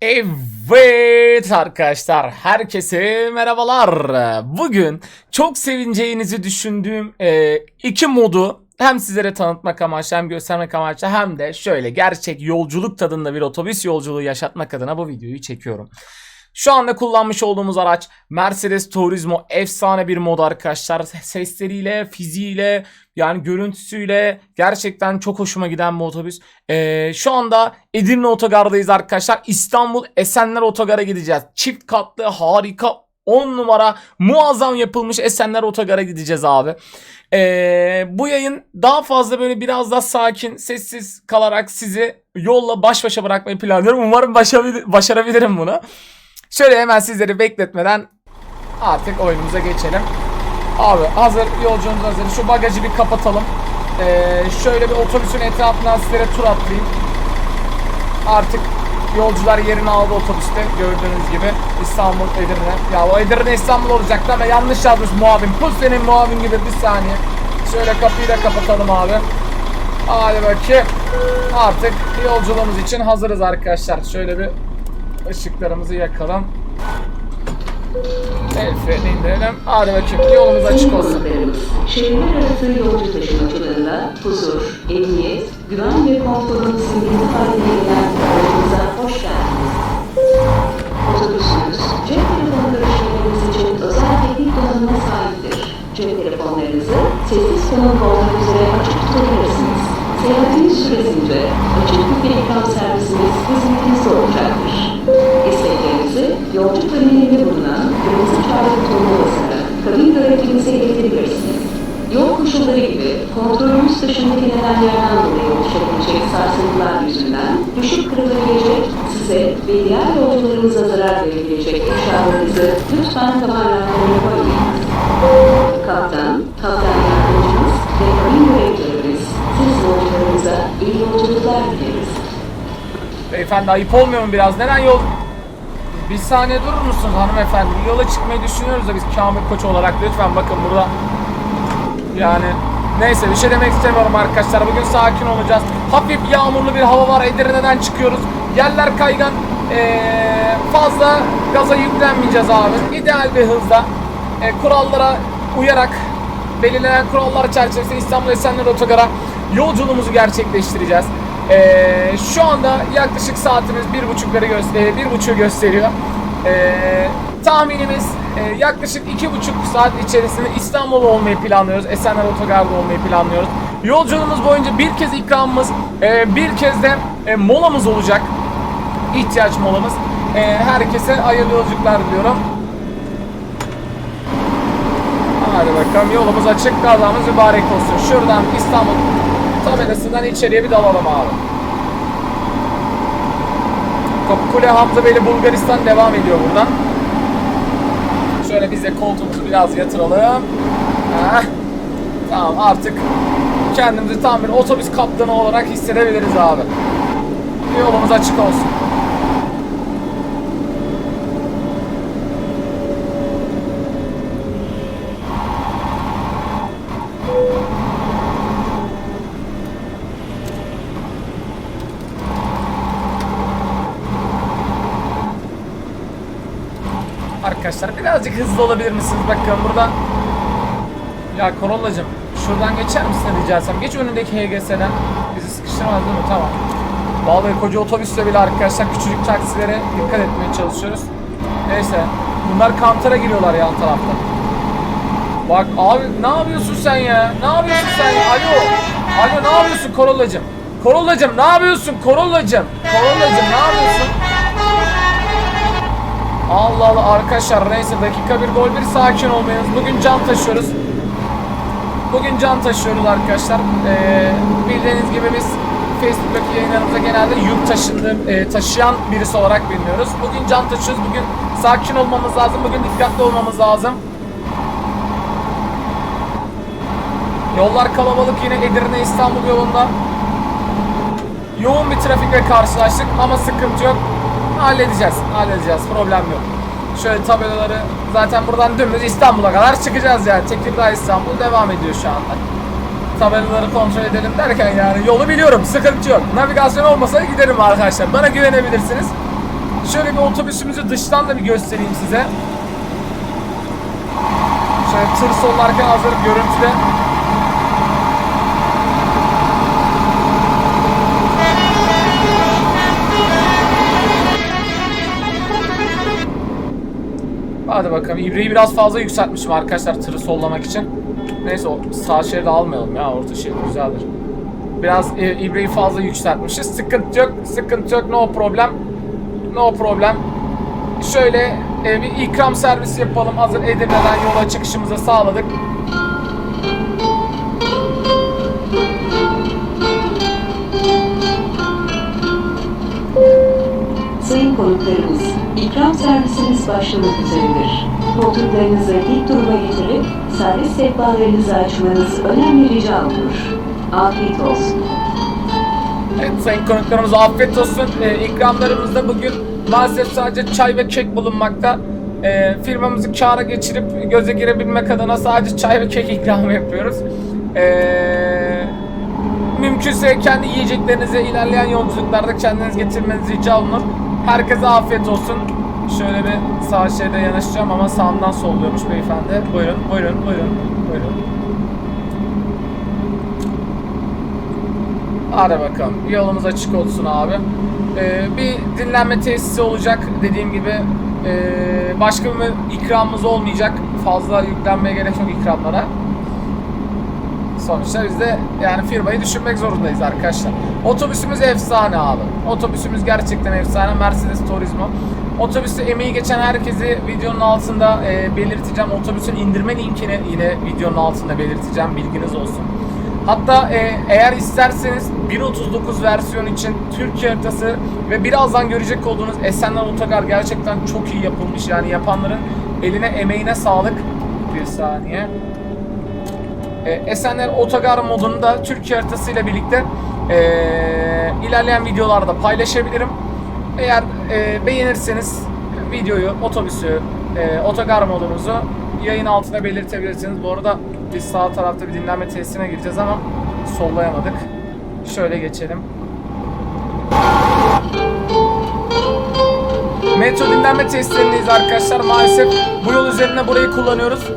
Evet arkadaşlar herkese merhabalar. Bugün çok sevineceğinizi düşündüğüm e, iki modu hem sizlere tanıtmak amaçlı hem göstermek amaçlı hem de şöyle gerçek yolculuk tadında bir otobüs yolculuğu yaşatmak adına bu videoyu çekiyorum. Şu anda kullanmış olduğumuz araç Mercedes Turismo efsane bir mod arkadaşlar. Sesleriyle, fiziğiyle, yani görüntüsüyle gerçekten çok hoşuma giden bir otobüs. Ee, şu anda Edirne Otogar'dayız arkadaşlar. İstanbul Esenler Otogar'a gideceğiz. Çift katlı harika 10 numara muazzam yapılmış Esenler Otogar'a gideceğiz abi. Ee, bu yayın daha fazla böyle biraz daha sakin, sessiz kalarak sizi yolla baş başa bırakmayı planlıyorum. Umarım başarabil- başarabilirim bunu. Şöyle hemen sizleri bekletmeden artık oyunumuza geçelim. Abi hazır yolculuğumuz hazır. Şu bagajı bir kapatalım. Ee, şöyle bir otobüsün etrafından sizlere tur atlayayım. Artık yolcular yerini aldı otobüste gördüğünüz gibi İstanbul Edirne. Ya o Edirne İstanbul olacaktı ama yanlış yazmış muavin. Pus senin muavin gibi bir saniye. Şöyle kapıyı da kapatalım abi. Hadi bakayım. Artık yolculuğumuz için hazırız arkadaşlar. Şöyle bir ışıklarımızı yakalım. El freni indirelim. Hadi bakayım yolumuz açık olsun. Şehirler arası yolcu taşımacılığında huzur, emniyet, güven ve konforun simgesi haline gelen aracımıza hoş geldiniz. Otobüsümüz, cep telefonu görüşmeleriniz için özel teknik donanıma sahiptir. Cep telefonlarınızı sessiz konum koşulları gibi kontrolümüz dışındaki nedenlerden dolayı oluşabilecek sarsıntılar yüzünden düşük kırılabilecek, size ve diğer yolcularımıza zarar verebilecek eşyalarınızı lütfen taban raflarına. Kaptan, kaptan yardımcımız ve kabin görevlilerimiz siz yolcularımıza iyi yolculuklar dileriz. Beyefendi ayıp olmuyor mu biraz? Neden yol... Bir saniye durur musunuz hanımefendi? Yola çıkmayı düşünüyoruz da biz Kamil Koç olarak lütfen bakın burada. Yani neyse bir şey demek istemiyorum arkadaşlar. Bugün sakin olacağız. Hafif yağmurlu bir hava var. Edirne'den çıkıyoruz. Yerler kaygan. Ee, fazla gaza yüklenmeyeceğiz abi. İdeal bir hızda e, kurallara uyarak belirlenen kurallar çerçevesinde İstanbul Esenler Otogar'a yolculuğumuzu gerçekleştireceğiz. Ee, şu anda yaklaşık saatimiz bir buçukları buçuğu gösteriyor. Ee, tahminimiz e, yaklaşık iki buçuk saat içerisinde İstanbul'da olmayı planlıyoruz. Esenler Otogar'da olmayı planlıyoruz. Yolculuğumuz boyunca bir kez ikramımız, e, bir kez de e, molamız olacak. İhtiyaç molamız. E, herkese hayırlı yolculuklar diliyorum. Hadi bakalım yolumuz açık kazamız mübarek olsun. Şuradan İstanbul tabelasından içeriye bir dalalım abi. Kapıkule Hamzabeyli Bulgaristan devam ediyor buradan. Şöyle biz de koltuğumuzu biraz yatıralım. Heh. Tamam artık kendimizi tam bir otobüs kaptanı olarak hissedebiliriz abi. Yolumuz açık olsun. Arkadaşlar birazcık hızlı olabilir misiniz? Bakın burada Ya Corolla'cım şuradan geçer misin rica etsem? Geç önündeki HGS'den Bizi sıkıştırmaz değil mi? Tamam Vallahi koca otobüsle bile arkadaşlar küçücük taksilere dikkat etmeye çalışıyoruz Neyse Bunlar kantara giriyorlar yan tarafta Bak abi ne yapıyorsun sen ya? Ne yapıyorsun sen ya? Alo Alo ne yapıyorsun Corolla'cım? Corolla'cım ne yapıyorsun Corolla'cım? Corolla'cım ne yapıyorsun? Allah Allah arkadaşlar neyse dakika bir gol bir sakin olmayınız. Bugün can taşıyoruz. Bugün can taşıyoruz arkadaşlar. Ee, bildiğiniz gibi biz Facebook'taki yayınlarımıza genelde yük taşındı, e, taşıyan birisi olarak biliniyoruz. Bugün can taşıyoruz. Bugün sakin olmamız lazım. Bugün dikkatli olmamız lazım. Yollar kalabalık yine Edirne İstanbul yolunda. Yoğun bir trafikle karşılaştık ama sıkıntı yok. Halledeceğiz, halledeceğiz. Problem yok. Şöyle tabelaları zaten buradan dümdüz İstanbul'a kadar çıkacağız yani. Tekirdağ İstanbul devam ediyor şu anda. Tabelaları kontrol edelim derken yani yolu biliyorum. Sıkıntı yok. Navigasyon olmasa giderim arkadaşlar. Bana güvenebilirsiniz. Şöyle bir otobüsümüzü dıştan da bir göstereyim size. Şöyle tır sollarken hazır görüntüde. Hadi bakalım. İbreyi biraz fazla yükseltmişim arkadaşlar tırı sollamak için. Neyse o sağ şeridi almayalım ya. Orta şerit güzeldir. Biraz e, ibreyi fazla yükseltmişiz. Sıkıntı yok. Sıkıntı yok. No problem. No problem. Şöyle e, bir ikram servisi yapalım. Hazır Edirne'den yola çıkışımızı sağladık. Sayın konuklarımız, ikram servisiniz başlamak üzeredir. Koltuklarınızı dik duruma getirip servis sehpalarınızı açmanız önemli rica olunur. Afiyet olsun. Evet sayın konuklarımız afiyet olsun. Ee, ikramlarımızda bugün maalesef sadece çay ve kek bulunmakta. Ee, firmamızı kâra geçirip göze girebilmek adına sadece çay ve kek ikramı yapıyoruz. Ee, mümkünse kendi yiyeceklerinizi ilerleyen yolculuklarda kendiniz getirmenizi rica olunur. Herkese afiyet olsun. Şöyle bir sağ şeride yanaşacağım ama sağımdan solluyormuş beyefendi. Buyurun, buyurun, buyurun, buyurun. Hadi bakalım. Yolumuz açık olsun abi. Ee, bir dinlenme tesisi olacak. Dediğim gibi ee, başka bir ikramımız olmayacak. Fazla yüklenmeye gerek yok ikramlara. Sonuçta biz de yani firmayı düşünmek zorundayız arkadaşlar. Otobüsümüz efsane abi. Otobüsümüz gerçekten efsane. Mercedes Turismo. Otobüste emeği geçen herkesi videonun altında ee, belirteceğim. Otobüsün indirme linkini yine videonun altında belirteceğim. Bilginiz olsun. Hatta e, eğer isterseniz 1.39 versiyon için Türkiye haritası ve birazdan görecek olduğunuz Esenler Otogar gerçekten çok iyi yapılmış. Yani yapanların eline emeğine sağlık. Bir saniye. E, Esenler Otogar modunu da Türkiye haritasıyla birlikte e, ilerleyen videolarda paylaşabilirim. Eğer e, beğenirseniz videoyu, otobüsü, e, otogar modunuzu yayın altına belirtebilirsiniz. Bu arada biz sağ tarafta bir dinlenme tesisine gireceğiz ama sollayamadık. Şöyle geçelim. Metro dinlenme tesislerindeyiz arkadaşlar. Maalesef bu yol üzerine burayı kullanıyoruz.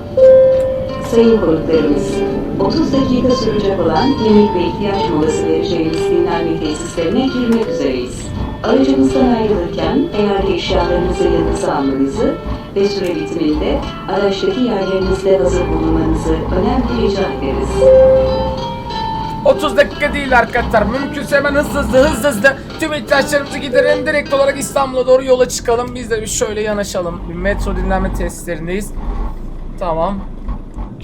Sayın konuklarımız, 30 dakika sürecek olan yemek ve ihtiyaç molası vereceğimiz dinlenme tesislerine girmek üzereyiz. Aracımızdan ayrılırken eğer eşyalarınızı yanınıza almanızı ve süre bitiminde araçtaki yerlerinizde hazır bulunmanızı önemli rica ederiz. 30 dakika değil arkadaşlar. Mümkünse hemen hızlı hızlı hızlı hızlı tüm ihtiyaçlarımızı giderelim. Direkt olarak İstanbul'a doğru yola çıkalım. Biz de bir şöyle yanaşalım. Bir metro dinlenme tesislerindeyiz. Tamam.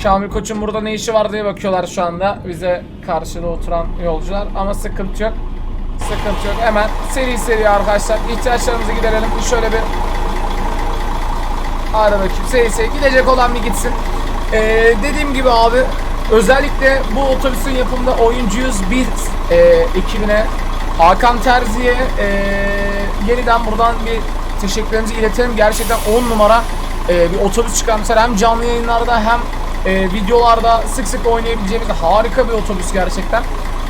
Kamil Koç'un burada ne işi var diye bakıyorlar şu anda. Bize karşıda oturan yolcular. Ama sıkıntı yok. Sıkıntı yok. Hemen seri seri arkadaşlar ihtiyaçlarımızı giderelim. Şöyle bir Hadi bakayım seri seri gidecek olan bir gitsin. Ee, dediğim gibi abi özellikle bu otobüsün yapımında oyuncuyuz biz e, ekibine Hakan Terzi'ye e, yeniden buradan bir teşekkürlerimizi iletelim. Gerçekten 10 numara e, bir otobüs çıkarmışlar. Hem canlı yayınlarda hem e, videolarda sık sık oynayabileceğimiz harika bir otobüs gerçekten.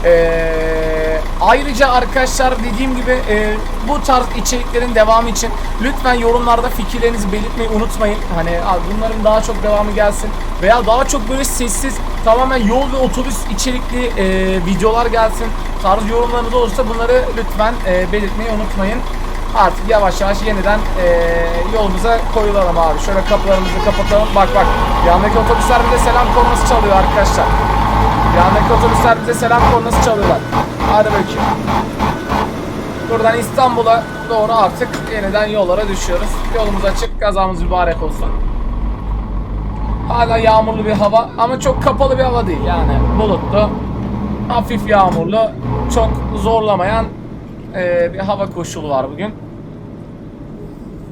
Ee, ayrıca arkadaşlar dediğim gibi e, bu tarz içeriklerin devamı için lütfen yorumlarda fikirlerinizi belirtmeyi unutmayın. Hani bunların daha çok devamı gelsin veya daha çok böyle sessiz tamamen yol ve otobüs içerikli e, videolar gelsin. Tarz yorumlarınız olursa bunları lütfen e, belirtmeyi unutmayın. Artık yavaş yavaş yeniden e, yolumuza koyulalım abi. Şöyle kapılarımızı kapatalım. Bak bak yandaki otobüsler bize selam kornası çalıyor arkadaşlar. Yandaki otobüsler bize selam kornası çalıyorlar. Hadi bakayım. Buradan İstanbul'a doğru artık yeniden yollara düşüyoruz. Yolumuz açık, kazamız mübarek olsun. Hala yağmurlu bir hava ama çok kapalı bir hava değil yani bulutlu, hafif yağmurlu, çok zorlamayan e, bir hava koşulu var bugün.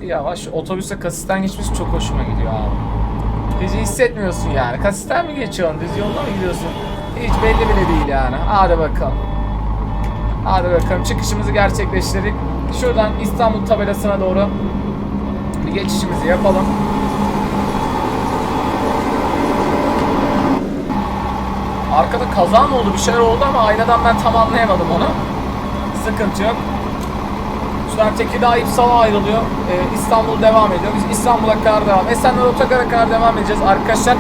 Yavaş otobüse kasisten geçmesi çok hoşuma gidiyor abi. Hiç hissetmiyorsun yani. Kasisten mi geçiyorsun? Düz yolda mı gidiyorsun? Hiç belli bile değil yani. Hadi bakalım. Hadi bakalım çıkışımızı gerçekleştirdik. Şuradan İstanbul tabelasına doğru bir geçişimizi yapalım. Arkada kaza mı oldu? Bir şeyler oldu ama aynadan ben tam anlayamadım onu. Sıkıntı yok. Şuradan Tekirdağ İpsal'a ayrılıyor. Ee, İstanbul devam ediyor. Biz İstanbul'a kadar devam. Esenler Otogar'a kadar devam edeceğiz arkadaşlar.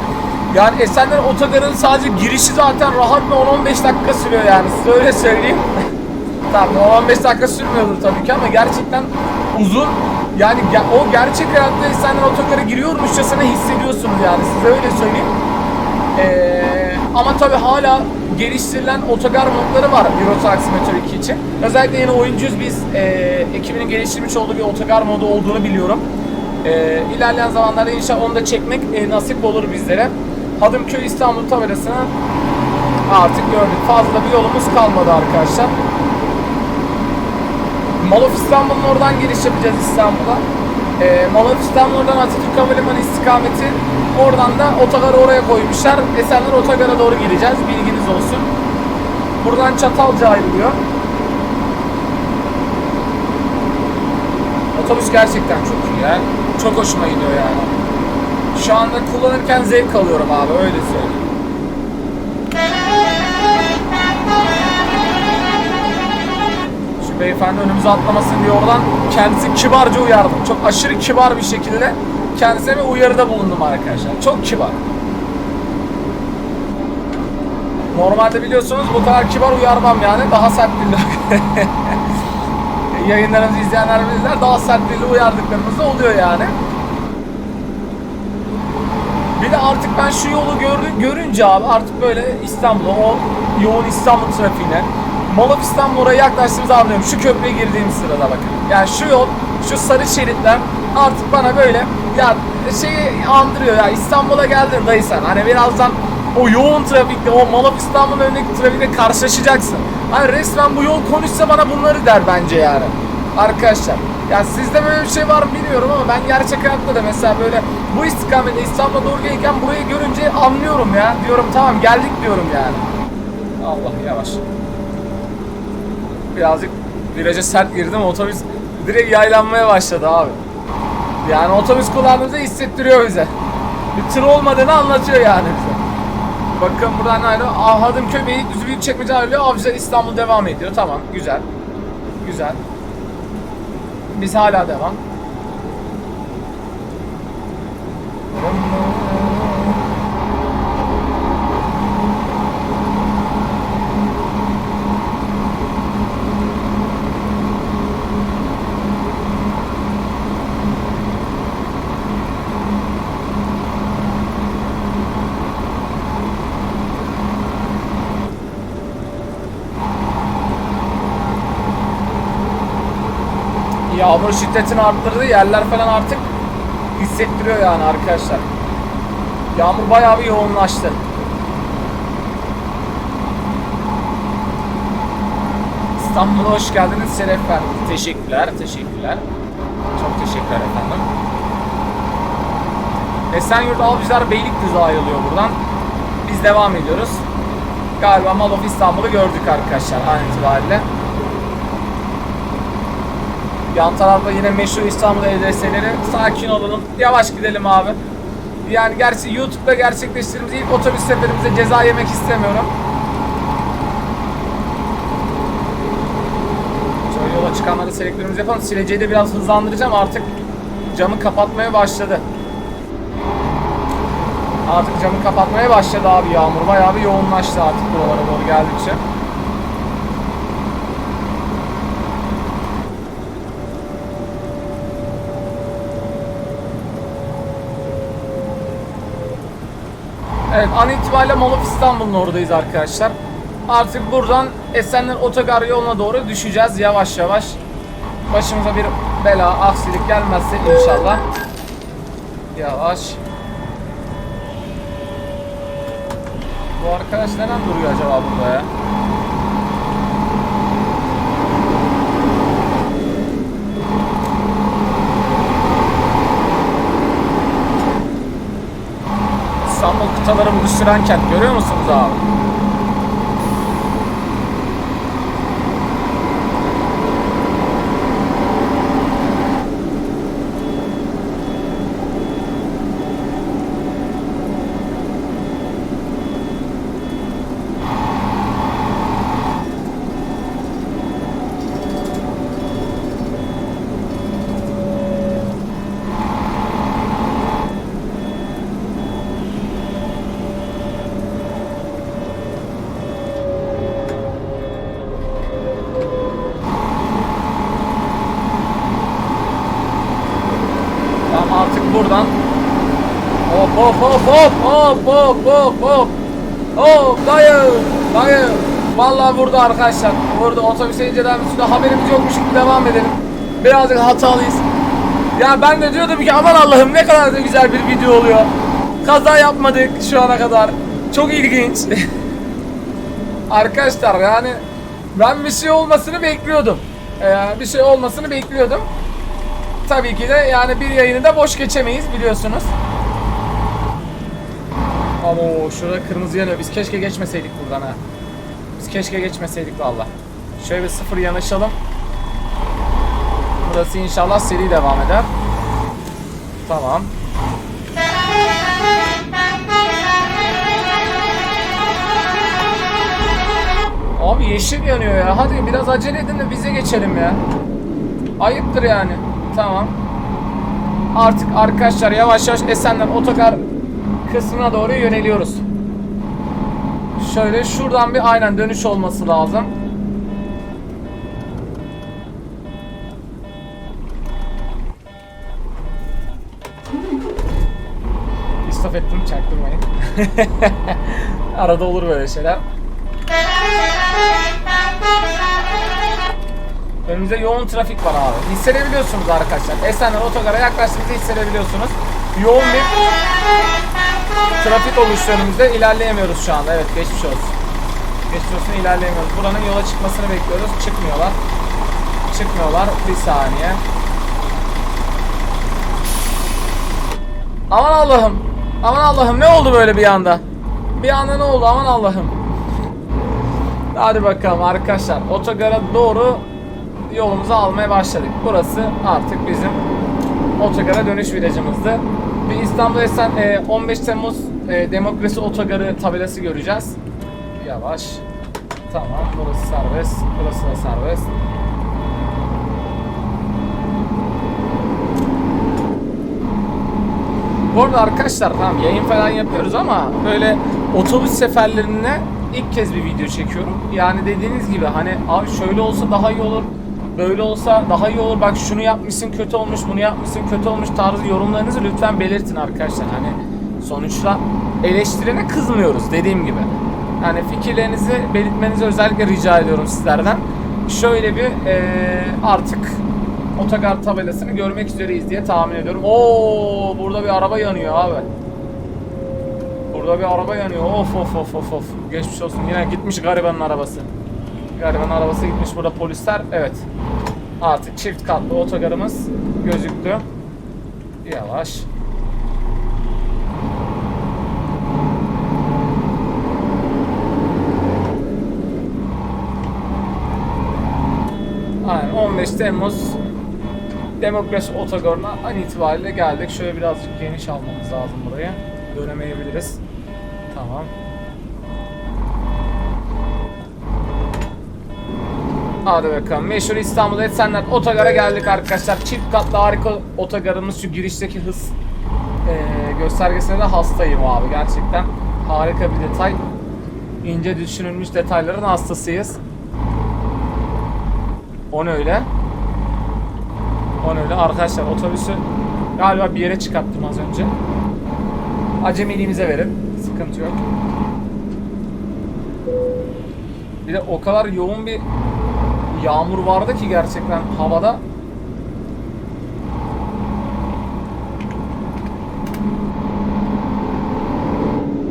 Yani Esenler Otogar'ın sadece girişi zaten rahat bir 10-15 dakika sürüyor yani. Size öyle söyleyeyim. Tamam 15 dakika sürmüyordur tabii ki ama gerçekten uzun. Yani o gerçek hayatta Esenler Otogar'a giriyormuşçasına hissediyorsunuz yani. Size öyle söyleyeyim. Ee, ama tabi hala geliştirilen otogar modları var Euro Simulator 2 için. Özellikle yeni oyuncuyuz biz. E, ekibinin geliştirmiş olduğu bir otogar modu olduğunu biliyorum. E, ilerleyen zamanlarda inşallah onu da çekmek e, nasip olur bizlere. Hadımköy İstanbul tabelasını artık gördük. Fazla bir yolumuz kalmadı arkadaşlar. Mall of İstanbul'un oradan giriş yapacağız İstanbul'a. Ee, Mall of İstanbul oradan Atatürk Havalimanı istikameti. Oradan da otogarı oraya koymuşlar. Esenler otogara doğru gireceğiz. Bilginiz olsun. Buradan Çatalca ayrılıyor. Otobüs gerçekten çok iyi ya. Çok hoşuma gidiyor yani. Şu anda kullanırken zevk alıyorum abi öyle söyleyeyim. Şu beyefendi önümüze atlamasın diye oradan kendisi kibarca uyardım. Çok aşırı kibar bir şekilde kendisine bir uyarıda bulundum arkadaşlar. Çok kibar. Normalde biliyorsunuz bu kadar kibar uyarmam yani. Daha sert dilli. Yayınlarımızı izleyenler bilirler. Daha sert dilli uyardıklarımız da oluyor yani. Bir de artık ben şu yolu gör, görünce abi artık böyle İstanbul'a o yoğun İstanbul trafiğine Mall of İstanbul oraya yaklaştığımızda anlıyorum. Şu köprüye girdiğim sırada bakın. Yani şu yol, şu sarı şeritler artık bana böyle ya şeyi andırıyor ya İstanbul'a geldin dayı sen. Hani birazdan o yoğun trafikte, o Mall of İstanbul'un önündeki trafikte karşılaşacaksın. Hani resmen bu yol konuşsa bana bunları der bence yani. Arkadaşlar. Ya sizde böyle bir şey var mı bilmiyorum ama ben gerçek hayatta da mesela böyle bu istikamette İstanbul'a doğru gelirken burayı görünce anlıyorum ya. Diyorum tamam geldik diyorum yani. Allah yavaş. Birazcık viraja sert girdim otobüs direkt yaylanmaya başladı abi. Yani otobüs kullandığımızda hissettiriyor bize. Bir tır olmadığını anlatıyor yani. Bakın buradan ayrı Ah, Hadımköy Beylikdüzü Büyükçekmece ayrılıyor. Avcılar İstanbul devam ediyor. Tamam güzel. Güzel. Biz hala devam. Yağmur şiddetini arttırdı. Yerler falan artık hissettiriyor yani arkadaşlar. Yağmur bayağı bir yoğunlaştı. İstanbul'a hoş geldiniz. Şeref verdiniz. Teşekkürler. Teşekkürler. Çok teşekkürler efendim. Esenyurt Avcılar Beylikdüzü ayrılıyor buradan. Biz devam ediyoruz. Galiba Mall of İstanbul'u gördük arkadaşlar an itibariyle. Yan tarafta yine meşhur İstanbul EDS'leri. Sakin olalım. Yavaş gidelim abi. Yani gerçi YouTube'da gerçekleştirdiğimiz ilk otobüs seferimize ceza yemek istemiyorum. Şöyle yola çıkanları selektörümüz yapalım. Sileceği de biraz hızlandıracağım. Artık camı kapatmaya başladı. Artık camı kapatmaya başladı abi yağmur. Bayağı bir yoğunlaştı artık buralara doğru geldikçe. Evet an itibariyle Mall of İstanbul'un oradayız arkadaşlar. Artık buradan Esenler Otogar yoluna doğru düşeceğiz yavaş yavaş. Başımıza bir bela, aksilik gelmezse inşallah. Yavaş. Bu arkadaş neden duruyor acaba burada ya? Kıtaları buluşturan kent görüyor musunuz abi? Hop hop hop hop hop hop hop. Hop dayı dayı. Vallahi vurdu arkadaşlar Vurdu. Otobüse inceden sürü haberimiz yokmuş gibi devam edelim. Birazcık hatalıyız. Ya ben de diyordum ki aman Allah'ım ne kadar da güzel bir video oluyor. Kaza yapmadık şu ana kadar. Çok ilginç. Arkadaşlar yani ben bir şey olmasını bekliyordum. Ee, bir şey olmasını bekliyordum. Tabii ki de yani bir yayını da boş geçemeyiz biliyorsunuz. Ama şurada kırmızı yanıyor. Biz keşke geçmeseydik buradan ha. Biz keşke geçmeseydik valla. Şöyle bir sıfır yanaşalım. Burası inşallah seri devam eder. Tamam. Abi yeşil yanıyor ya. Hadi biraz acele edin de bize geçelim ya. Ayıptır yani. Tamam. Artık arkadaşlar yavaş yavaş Esenler otogar kısmına doğru yöneliyoruz. Şöyle şuradan bir aynen dönüş olması lazım. İstaf ettim çaktırmayın. Arada olur böyle şeyler. Önümüzde yoğun trafik var abi. Hissedebiliyorsunuz arkadaşlar. Esenler otogara yaklaştığınızda hissedebiliyorsunuz. Yoğun bir trafik oluştu önümüzde. İlerleyemiyoruz şu anda. Evet geçmiş olsun. Geçmiş olsun ilerleyemiyoruz. Buranın yola çıkmasını bekliyoruz. Çıkmıyorlar. Çıkmıyorlar. Bir saniye. Aman Allah'ım. Aman Allah'ım ne oldu böyle bir anda? Bir anda ne oldu aman Allah'ım. Hadi bakalım arkadaşlar otogara doğru yolumuzu almaya başladık. Burası artık bizim otogara dönüş virajımızdı. Bir İstanbul Esen e, 15 Temmuz e, Demokrasi Otogarı tabelası göreceğiz. Yavaş. Tamam burası serbest. Burası da serbest. Bu arada arkadaşlar tamam yayın falan yapıyoruz ama böyle otobüs seferlerine ilk kez bir video çekiyorum. Yani dediğiniz gibi hani abi şöyle olsa daha iyi olur. Böyle olsa daha iyi olur. Bak şunu yapmışsın kötü olmuş, bunu yapmışsın kötü olmuş tarzı yorumlarınızı lütfen belirtin arkadaşlar. Hani sonuçta eleştirene kızmıyoruz dediğim gibi. Yani fikirlerinizi belirtmenizi özellikle rica ediyorum sizlerden. Şöyle bir eee, artık otogar tabelasını görmek üzereyiz diye tahmin ediyorum. Oo, burada bir araba yanıyor abi. Burada bir araba yanıyor. Of of of of of. Geçmiş olsun. Yine gitmiş garibanın arabası. Garibanın arabası gitmiş burada polisler. Evet. Artık çift katlı otogarımız gözüktü. Yavaş. Aynen 15 Temmuz Demokrasi Otogarı'na an itibariyle geldik. Şöyle birazcık geniş almamız lazım burayı. Dönemeyebiliriz. Tamam. Hadi bakalım. Meşhur İstanbul Esenler Otogar'a geldik arkadaşlar. Çift katlı harika otogarımız. Şu girişteki hız eee, göstergesine de hastayım abi. Gerçekten harika bir detay. İnce düşünülmüş detayların hastasıyız. O ne öyle? O ne öyle? Arkadaşlar otobüsü galiba bir yere çıkarttım az önce. Acemiliğimize verin. Sıkıntı yok. Bir de o kadar yoğun bir yağmur vardı ki gerçekten havada.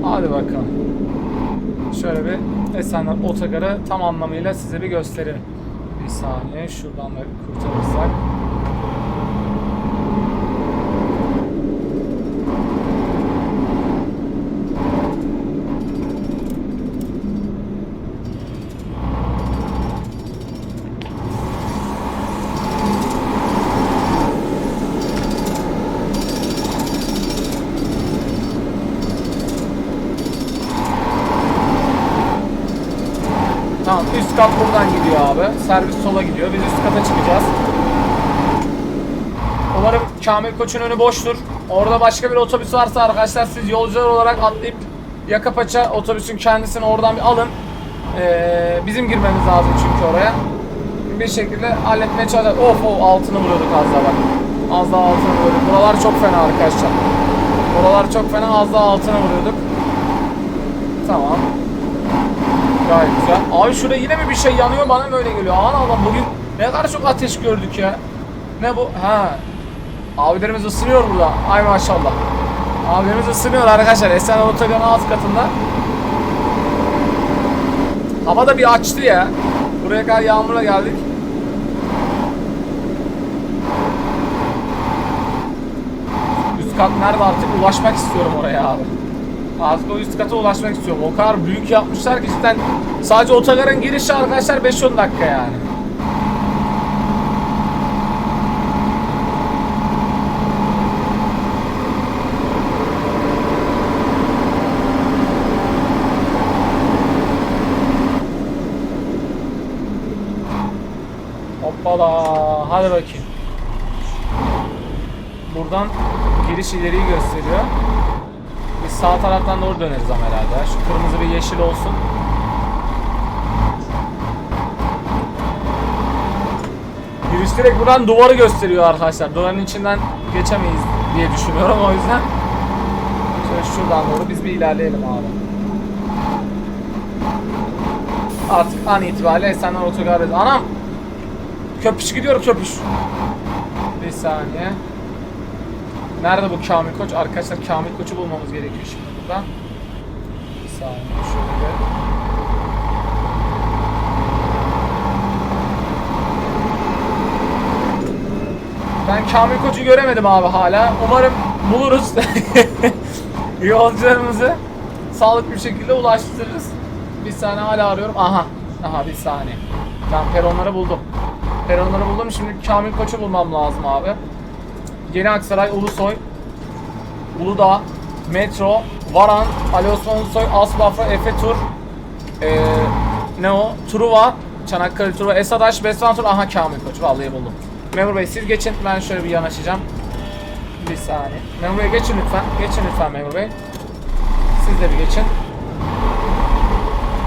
Hadi bakalım. Şöyle bir Esenler Otogarı tam anlamıyla size bir gösterelim. Bir saniye şuradan da kurtarırsak. Tamam üst kat buradan gidiyor abi. Servis sola gidiyor. Biz üst kata çıkacağız. Umarım Kamil Koç'un önü boştur. Orada başka bir otobüs varsa arkadaşlar siz yolcular olarak atlayıp yaka paça otobüsün kendisini oradan bir alın. Ee, bizim girmemiz lazım çünkü oraya. Bir şekilde halletmeye çalışacağız. Of of altını vuruyorduk az daha bak. Az daha altına vuruyorduk. Buralar çok fena arkadaşlar. Buralar çok fena az daha altına vuruyorduk. Tamam. Gayet güzel. Abi şurada yine mi bir şey yanıyor bana mı öyle geliyor? Aman Allah bugün ne kadar çok ateş gördük ya. Ne bu? Ha. Abilerimiz ısınıyor burada. Ay maşallah. Abilerimiz ısınıyor arkadaşlar. Esenler Otogarı'nın alt katında. Hava da bir açtı ya. Buraya kadar yağmurla geldik. Üst kat nerede artık ulaşmak istiyorum oraya abi. Artık o üst kata ulaşmak istiyorum. O kadar büyük yapmışlar ki cidden sadece otogarın girişi arkadaşlar 5-10 dakika yani. Hoppala. Hadi bakayım. Buradan giriş ileriyi gösteriyor. Sağ taraftan doğru döneriz ama herhalde. Şu kırmızı ve yeşil olsun. Giriş direkt buradan duvarı gösteriyor arkadaşlar. Duvarın içinden geçemeyiz diye düşünüyorum o yüzden. Şöyle şuradan doğru biz bir ilerleyelim abi. Artık an itibariyle Esenler Otogar'dayız. Anam! Köpüş gidiyor köpüş. Bir saniye. Nerede bu Kamil Koç? Arkadaşlar Kamil Koç'u bulmamız gerekiyor şimdi burada. Bir saniye şöyle. Ben Kamil Koç'u göremedim abi hala. Umarım buluruz. Yolcularımızı sağlıklı bir şekilde ulaştırırız. Bir saniye hala arıyorum. Aha. Aha bir saniye. Ben peronları buldum. Peronları buldum. Şimdi Kamil Koç'u bulmam lazım abi. Yeni Aksaray, Ulusoy, Uludağ, Metro, Varan, Ali Osman Ulusoy, Asbafra, Efe Tur, ee, ne o? Truva, Çanakkale Truva, Esadaş, Besman Tur, aha Kamil Koç. Vallahi buldum. Memur Bey siz geçin. Ben şöyle bir yanaşacağım. Bir saniye. Memur Bey geçin lütfen. Geçin lütfen Memur Bey. Siz de bir geçin.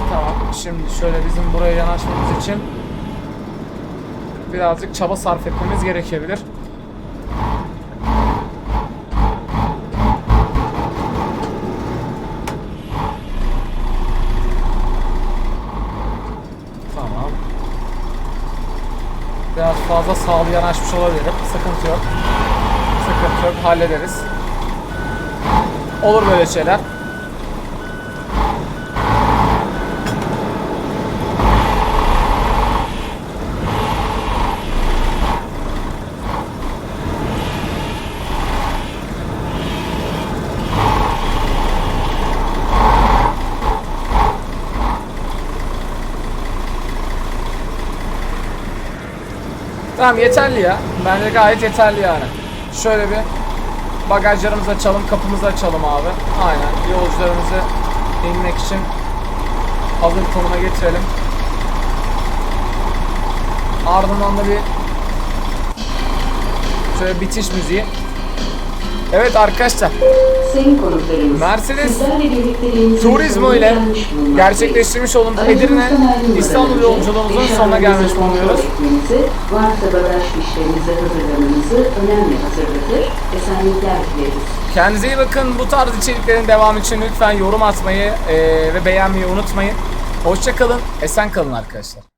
Tamam. Şimdi şöyle bizim buraya yanaşmamız için birazcık çaba sarf etmemiz gerekebilir. Tamam. Biraz fazla sağlı yanaşmış olabilirim. Sıkıntı yok. Sıkıntı yok. Hallederiz. Olur böyle şeyler. Tamam yeterli ya. Bence gayet yeterli yani. Şöyle bir bagajlarımızı açalım, kapımızı açalım abi. Aynen. Yolcularımızı inmek için hazır konuma getirelim. Ardından da bir şöyle bitiş müziği. Evet arkadaşlar Mercedes Turizmo ile gerçekleştirmiş olduğumuz Edirne İstanbul yolculuğumuzun sonuna gelmiş bulunuyoruz. Varsa bagaj fişlerinizi hazırlamanızı önemli hatırlatır. Esenlikler dileriz. Kendinize iyi bakın. Bu tarz içeriklerin devamı için lütfen yorum atmayı eee, ve beğenmeyi unutmayın. Hoşça kalın. Esen kalın arkadaşlar.